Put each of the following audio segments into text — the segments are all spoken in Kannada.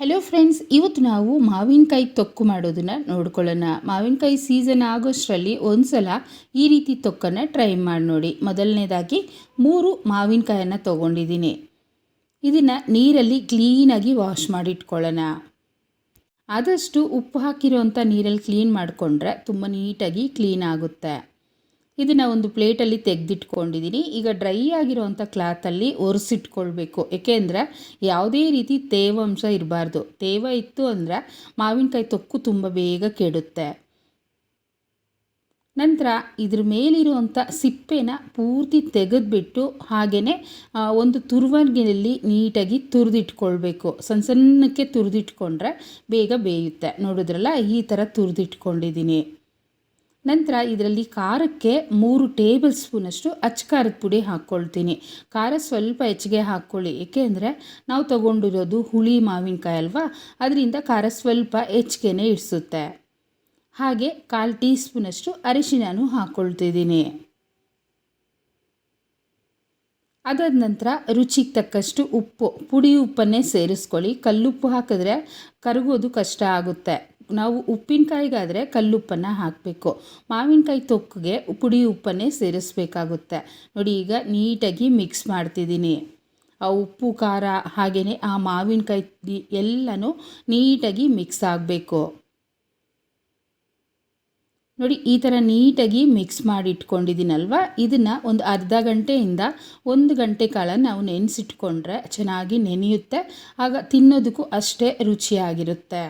ಹಲೋ ಫ್ರೆಂಡ್ಸ್ ಇವತ್ತು ನಾವು ಮಾವಿನಕಾಯಿ ತೊಕ್ಕು ಮಾಡೋದನ್ನು ನೋಡ್ಕೊಳ್ಳೋಣ. ಮಾವಿನಕಾಯಿ ಸೀಸನ್ ಆಗೋಷ್ಟರಲ್ಲಿ ಒಂದು ಸಲ ಈ ರೀತಿ ತೊಕ್ಕನ್ನು ಟ್ರೈ ಮಾಡಿ ನೋಡಿ. ಮೊದಲನೇದಾಗಿ ಮೂರು ಮಾವಿನಕಾಯನ್ನು ತೊಗೊಂಡಿದ್ದೀನಿ. ಇದನ್ನು ನೀರಲ್ಲಿ ಕ್ಲೀನಾಗಿ ವಾಶ್ ಮಾಡಿಟ್ಕೊಳ್ಳೋಣ. ಆದಷ್ಟು ಉಪ್ಪು ಹಾಕಿರೋಂಥ ನೀರಲ್ಲಿ ಕ್ಲೀನ್ ಮಾಡಿಕೊಂಡ್ರೆ ತುಂಬ ನೀಟಾಗಿ ಕ್ಲೀನ್ ಆಗುತ್ತೆ. ಇದನ್ನು ಒಂದು ಪ್ಲೇಟಲ್ಲಿ ತೆಗೆದಿಟ್ಕೊಂಡಿದ್ದೀನಿ ಈಗ ಡ್ರೈ ಆಗಿರೋವಂಥ ಕ್ಲಾತಲ್ಲಿ ಒರೆಸಿಟ್ಕೊಳ್ಬೇಕು. ಏಕೆಂದರೆ ಯಾವುದೇ ರೀತಿ ತೇವಾಂಶ ಇರಬಾರ್ದು. ತೇವ ಇತ್ತು ಅಂದರೆ ಮಾವಿನಕಾಯಿ ತೊಕ್ಕು ತುಂಬ ಬೇಗ ಕೆಡುತ್ತೆ. ನಂತರ ಇದ್ರ ಮೇಲಿರುವಂಥ ಸಿಪ್ಪೆನ ಪೂರ್ತಿ ತೆಗೆದುಬಿಟ್ಟು ಹಾಗೆಯೇ ಒಂದು ತುರ್ವರ್ಗಿನಲ್ಲಿ ನೀಟಾಗಿ ತುರಿದಿಟ್ಕೊಳ್ಬೇಕು. ಸಣ್ಣ ಸಣ್ಣಕ್ಕೆ ತುರಿದಿಟ್ಕೊಂಡ್ರೆ ಬೇಗ ಬೇಯುತ್ತೆ. ನೋಡಿದ್ರಲ್ಲ, ಈ ಥರ ತುರಿದಿಟ್ಕೊಂಡಿದ್ದೀನಿ ನಂತರ ಇದರಲ್ಲಿ ಖಾರಕ್ಕೆ ಮೂರು ಟೇಬಲ್ ಸ್ಪೂನಷ್ಟು ಅಚ್ಚ ಖಾರದ ಪುಡಿ ಹಾಕ್ಕೊಳ್ತೀನಿ. ಖಾರ ಸ್ವಲ್ಪ ಹೆಚ್ಚಿಗೆ ಹಾಕ್ಕೊಳ್ಳಿ. ಏಕೆಂದರೆ ನಾವು ತಗೊಂಡಿರೋದು ಹುಳಿ ಮಾವಿನಕಾಯಿ ಅಲ್ವಾ? ಅದರಿಂದ ಖಾರ ಸ್ವಲ್ಪ ಹೆಚ್ಚಿಗೆನೇ ಇಡಿಸುತ್ತೆ. ಹಾಗೆ ಕಾಲು ಟೀ ಸ್ಪೂನಷ್ಟು ಅರಿಶಿನೂ ಹಾಕ್ಕೊಳ್ತಿದ್ದೀನಿ. ಅದಾದ ನಂತರ ರುಚಿಗೆ ತಕ್ಕಷ್ಟು ಉಪ್ಪು. ಪುಡಿ ಉಪ್ಪನ್ನೇ ಸೇರಿಸ್ಕೊಳ್ಳಿ. ಕಲ್ಲುಪ್ಪು ಹಾಕಿದ್ರೆ ಕರಗೋದು ಕಷ್ಟ ಆಗುತ್ತೆ. ನಾವು ಉಪ್ಪಿನಕಾಯಿಗಾದರೆ ಕಲ್ಲುಪ್ಪನ್ನು ಹಾಕಬೇಕು. ಮಾವಿನಕಾಯಿ ತೊಕ್ಕಿಗೆ ಪುಡಿ ಉಪ್ಪನ್ನೇ ಸೇರಿಸಬೇಕಾಗುತ್ತೆ. ನೋಡಿ, ಈಗ ನೀಟಾಗಿ ಮಿಕ್ಸ್ ಮಾಡ್ತಿದ್ದೀನಿ. ಆ ಉಪ್ಪು, ಖಾರ ಹಾಗೆಯೇ ಆ ಮಾವಿನಕಾಯಿ ಎಲ್ಲನೂ ನೀಟಾಗಿ ಮಿಕ್ಸ್ ಆಗಬೇಕು. ನೋಡಿ, ಈ ಥರ ನೀಟಾಗಿ ಮಿಕ್ಸ್ ಮಾಡಿ ಇಟ್ಕೊಂಡಿದ್ದೀನಲ್ವ ಇದನ್ನು ಒಂದು ಅರ್ಧ ಗಂಟೆಯಿಂದ ಒಂದು ಗಂಟೆ ಕಾಲ ನಾವು ನೆನೆಸಿಟ್ಕೊಂಡ್ರೆ ಚೆನ್ನಾಗಿ ನೆನೆಯುತ್ತೆ. ಆಗ ತಿನ್ನೋದಕ್ಕೂ ಅಷ್ಟೇ ರುಚಿಯಾಗಿರುತ್ತೆ.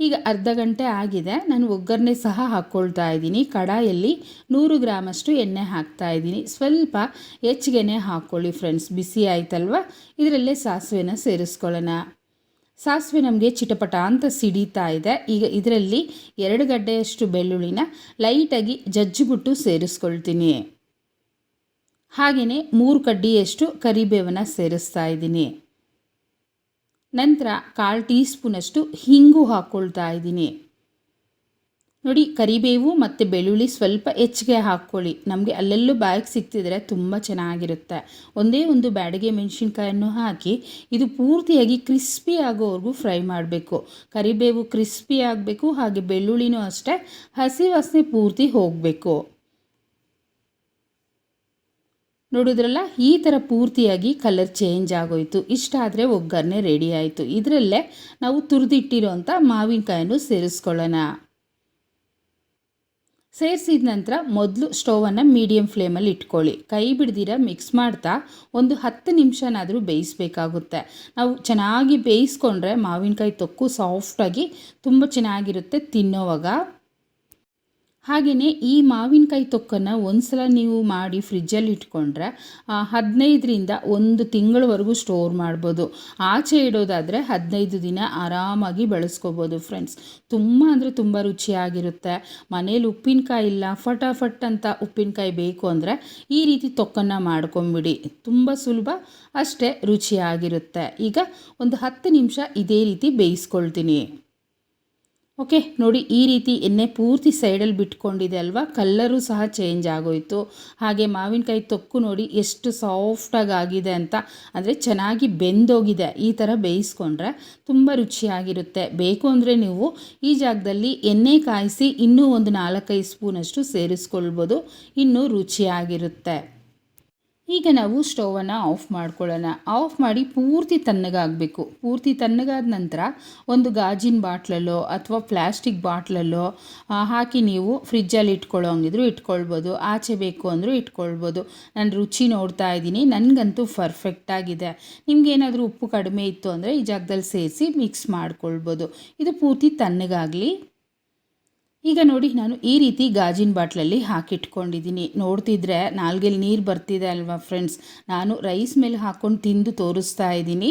ಈಗ ಅರ್ಧ ಗಂಟೆ ಆಗಿದೆ. ನಾನು ಒಗ್ಗರಣೆ ಸಹ ಹಾಕ್ಕೊಳ್ತಾ ಇದ್ದೀನಿ. ಕಡಾಯಲ್ಲಿ ನೂರು ಗ್ರಾಮಷ್ಟು ಎಣ್ಣೆ ಹಾಕ್ತಾ ಇದ್ದೀನಿ. ಸ್ವಲ್ಪ ಹೆಚ್ಚಿಗೆನೆ ಹಾಕ್ಕೊಳ್ಳಿ ಫ್ರೆಂಡ್ಸ್. ಬಿಸಿ ಆಯ್ತಲ್ವ? ಇದರಲ್ಲೇ ಸಾಸಿವೆನ ಸೇರಿಸ್ಕೊಳ್ಳೋಣ. ಸಾಸಿವೆ ನಮಗೆ ಚಿಟಪಟ ಅಂತ ಸಿಡಿತಾ ಇದೆ. ಈಗ ಇದರಲ್ಲಿ ಎರಡು ಗಡ್ಡೆಯಷ್ಟು ಬೆಳ್ಳುಳ್ಳಿನ ಲೈಟಾಗಿ ಜಜ್ಜಿಬಿಟ್ಟು ಸೇರಿಸ್ಕೊಳ್ತೀನಿ. ಹಾಗೆಯೇ ಮೂರು ಕಡ್ಡಿಯಷ್ಟು ಕರಿಬೇವನ್ನು ಸೇರಿಸ್ತಾ ಇದ್ದೀನಿ. ನಂತರ ಕಾಲು ಟೀ ಸ್ಪೂನಷ್ಟು ಹಿಂಗು ಹಾಕ್ಕೊಳ್ತಾ ಇದ್ದೀನಿ. ನೋಡಿ, ಕರಿಬೇವು ಮತ್ತು ಬೆಳ್ಳುಳ್ಳಿ ಸ್ವಲ್ಪ ಹೆಚ್ಚಿಗೆ ಹಾಕ್ಕೊಳ್ಳಿ. ನಮಗೆ ಅಲ್ಲೆಲ್ಲೂ ಬಾಯಿಗೆ ಸಿಕ್ತಿದ್ರೆ ತುಂಬ ಚೆನ್ನಾಗಿರುತ್ತೆ. ಒಂದೇ ಒಂದು ಬ್ಯಾಡಿಗೆ ಮೆಣಸಿನ್ಕಾಯನ್ನು ಹಾಕಿ ಇದು ಪೂರ್ತಿಯಾಗಿ ಕ್ರಿಸ್ಪಿ ಆಗೋವರೆಗೂ ಫ್ರೈ ಮಾಡಬೇಕು. ಕರಿಬೇವು ಕ್ರಿಸ್ಪಿ ಆಗಬೇಕು, ಹಾಗೆ ಬೆಳ್ಳುಳ್ಳಿನೂ ಅಷ್ಟೇ. ಹಸಿ ವಾಸನೆ ಪೂರ್ತಿ ಹೋಗಬೇಕು. ನೋಡಿದ್ರಲ್ಲ, ಈ ಥರ ಪೂರ್ತಿಯಾಗಿ ಕಲರ್ ಚೇಂಜ್ ಆಗೋಯಿತು. ಇಷ್ಟ ಆದರೆ ಒಗ್ಗರಣೆ ರೆಡಿ ಆಯಿತು. ಇದರಲ್ಲೇ ನಾವು ತುರಿದಿಟ್ಟಿರೋಂಥ ಮಾವಿನಕಾಯನ್ನು ಸೇರಿಸ್ಕೊಳ್ಳೋಣ. ಸೇರಿಸಿದ ನಂತರ ಮೊದಲು ಸ್ಟೋವನ್ನು ಮೀಡಿಯಮ್ ಫ್ಲೇಮಲ್ಲಿ ಇಟ್ಕೊಳ್ಳಿ. ಕೈ ಬಿಡ್ದಿರ ಮಿಕ್ಸ್ ಮಾಡ್ತಾ ಒಂದು ಹತ್ತು ನಿಮಿಷನಾದರೂ ಬೇಯಿಸಬೇಕಾಗುತ್ತೆ. ನಾವು ಚೆನ್ನಾಗಿ ಬೇಯಿಸ್ಕೊಂಡ್ರೆ ಮಾವಿನಕಾಯಿ ತೊಕ್ಕು ಸಾಫ್ಟಾಗಿ ತುಂಬ ಚೆನ್ನಾಗಿರುತ್ತೆ ತಿನ್ನೋವಾಗ. ಹಾಗೆಯೇ ಈ ಮಾವಿನಕಾಯಿ ತೊಕ್ಕನ್ನು ಒಂದು ಸಲ ನೀವು ಮಾಡಿ ಫ್ರಿಜ್ಜಲ್ಲಿ ಇಟ್ಕೊಂಡ್ರೆ ಹದಿನೈದರಿಂದ ಒಂದು ತಿಂಗಳವರೆಗೂ ಸ್ಟೋರ್ ಮಾಡ್ಬೋದು. ಆಚೆ ಇಡೋದಾದರೆ ಹದಿನೈದು ದಿನ ಆರಾಮಾಗಿ ಬಳಸ್ಕೋಬೋದು ಫ್ರೆಂಡ್ಸ್. ತುಂಬ ಅಂದರೆ ತುಂಬ ರುಚಿಯಾಗಿರುತ್ತೆ. ಮನೇಲಿ ಉಪ್ಪಿನಕಾಯಿ ಇಲ್ಲ, ಫಟಾಫಟ್ ಅಂತ ಉಪ್ಪಿನಕಾಯಿ ಬೇಕು ಅಂದರೆ ಈ ರೀತಿ ತೊಕ್ಕನ್ನು ಮಾಡ್ಕೊಂಬಿಡಿ. ತುಂಬ ಸುಲಭ, ಅಷ್ಟೇ ರುಚಿಯಾಗಿರುತ್ತೆ. ಈಗ ಒಂದು ಹತ್ತು ನಿಮಿಷ ಇದೇ ರೀತಿ ಬೇಯಿಸ್ಕೊಳ್ತೀನಿ. ಓಕೆ ನೋಡಿ, ಈ ರೀತಿ ಎಣ್ಣೆ ಪೂರ್ತಿ ಸೈಡಲ್ಲಿ ಬಿಟ್ಕೊಂಡಿದೆ ಅಲ್ವಾ? ಕಲ್ಲರು ಸಹ ಚೇಂಜ್ ಆಗೋಯಿತು. ಹಾಗೆ ಮಾವಿನಕಾಯಿ ತೊಕ್ಕು ನೋಡಿ, ಎಷ್ಟು ಸಾಫ್ಟಾಗಿ ಆಗಿದೆ ಅಂತ. ಅಂದರೆ ಚೆನ್ನಾಗಿ ಬೆಂದೋಗಿದೆ. ಈ ಥರ ಬೇಯಿಸ್ಕೊಂಡ್ರೆ ತುಂಬ ರುಚಿಯಾಗಿರುತ್ತೆ. ಬೇಕು ಅಂದರೆ ನೀವು ಈ ಜಾಗದಲ್ಲಿ ಎಣ್ಣೆ ಕಾಯಿಸಿ ಇನ್ನೂ ಒಂದು ನಾಲ್ಕೈದು ಸ್ಪೂನಷ್ಟು ಸೇರಿಸ್ಕೊಳ್ಬೋದು. ಇನ್ನೂ ರುಚಿಯಾಗಿರುತ್ತೆ. ಈಗ ನಾವು ಸ್ಟೌವನ್ನು ಆಫ್ ಮಾಡ್ಕೊಳ್ಳೋಣ. ಆಫ್ ಮಾಡಿ ಪೂರ್ತಿ ತಣ್ಣಗಾಗಬೇಕು. ಪೂರ್ತಿ ತಣ್ಣಗಾದ ನಂತರ ಒಂದು ಗಾಜಿನ ಬಾಟ್ಲಲ್ಲೋ ಅಥವಾ ಪ್ಲಾಸ್ಟಿಕ್ ಬಾಟ್ಲಲ್ಲೋ ಹಾಕಿ ನೀವು ಫ್ರಿಜ್ಜಲ್ಲಿ ಇಟ್ಕೊಳ್ಳೋ ಹಂಗಿದ್ರು ಇಟ್ಕೊಳ್ಬೋದು. ಆಚೆ ಬೇಕು ಅಂದರೂ ಇಟ್ಕೊಳ್ಬೋದು. ನಾನು ರುಚಿ ನೋಡ್ತಾ ಇದ್ದೀನಿ. ನನಗಂತೂ ಪರ್ಫೆಕ್ಟಾಗಿದೆ ನಿಮಗೇನಾದರೂ ಉಪ್ಪು ಕಡಿಮೆ ಇತ್ತು ಅಂದರೆ ಈ ಜಾಗದಲ್ಲಿ ಸೇರಿಸಿ ಮಿಕ್ಸ್ ಮಾಡ್ಕೊಳ್ಬೋದು. ಇದು ಪೂರ್ತಿ ತಣ್ಣಗಾಗಲಿ. ಈಗ ನೋಡಿ ನಾನು ಈ ರೀತಿ ಗಾಜಿನ ಬಾಟ್ಲಲ್ಲಿ ಹಾಕಿಟ್ಕೊಂಡಿದ್ದೀನಿ. ನೋಡ್ತಿದ್ರೆ ನಾಲ್ಗೆಲ್ಲಿ ನೀರು ಬರ್ತಿದೆ ಅಲ್ವಾ ಫ್ರೆಂಡ್ಸ್ ನಾನು ರೈಸ್ ಮೇಲೆ ಹಾಕ್ಕೊಂಡು ತಿಂದು ತೋರಿಸ್ತಾ ಇದ್ದೀನಿ.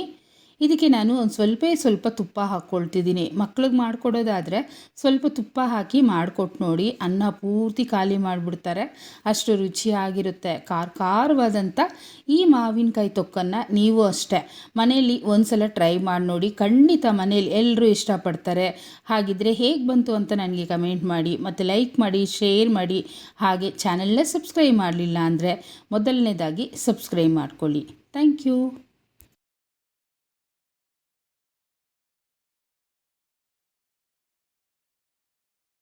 ಇದಕ್ಕೆ ನಾನು ಒಂದು ಸ್ವಲ್ಪ ಸ್ವಲ್ಪ ತುಪ್ಪ ಹಾಕ್ಕೊಳ್ತಿದ್ದೀನಿ ಮಕ್ಳಿಗೆ ಮಾಡಿಕೊಡೋದಾದರೆ ಸ್ವಲ್ಪ ತುಪ್ಪ ಹಾಕಿ ಮಾಡಿಕೊಟ್ಟು ನೋಡಿ ಅನ್ನ ಪೂರ್ತಿ ಖಾಲಿ ಮಾಡಿಬಿಡ್ತಾರೆ. ಅಷ್ಟು ರುಚಿಯಾಗಿರುತ್ತೆ. ಖಾರ ಖಾರವಾದಂಥ ಈ ಮಾವಿನಕಾಯಿ ತೊಕ್ಕನ್ನು ನೀವು ಅಷ್ಟೇ. ಮನೆಯಲ್ಲಿ ಒಂದು ಸಲ ಟ್ರೈ ಮಾಡಿ ನೋಡಿ. ಖಂಡಿತ ಮನೇಲಿ ಎಲ್ಲರೂ ಇಷ್ಟಪಡ್ತಾರೆ. ಹಾಗಿದ್ರೆ ಹೇಗೆ ಬಂತು ಅಂತ ನನಗೆ ಕಮೆಂಟ್ ಮಾಡಿ ಮತ್ತು ಲೈಕ್ ಮಾಡಿ, ಶೇರ್ ಮಾಡಿ. ಹಾಗೆ ಚಾನಲ್ನ ಸಬ್ಸ್ಕ್ರೈಬ್ ಮಾಡಲಿಲ್ಲ ಅಂದರೆ ಮೊದಲನೇದಾಗಿ ಸಬ್ಸ್ಕ್ರೈಬ್ ಮಾಡ್ಕೊಳ್ಳಿ. Thank you.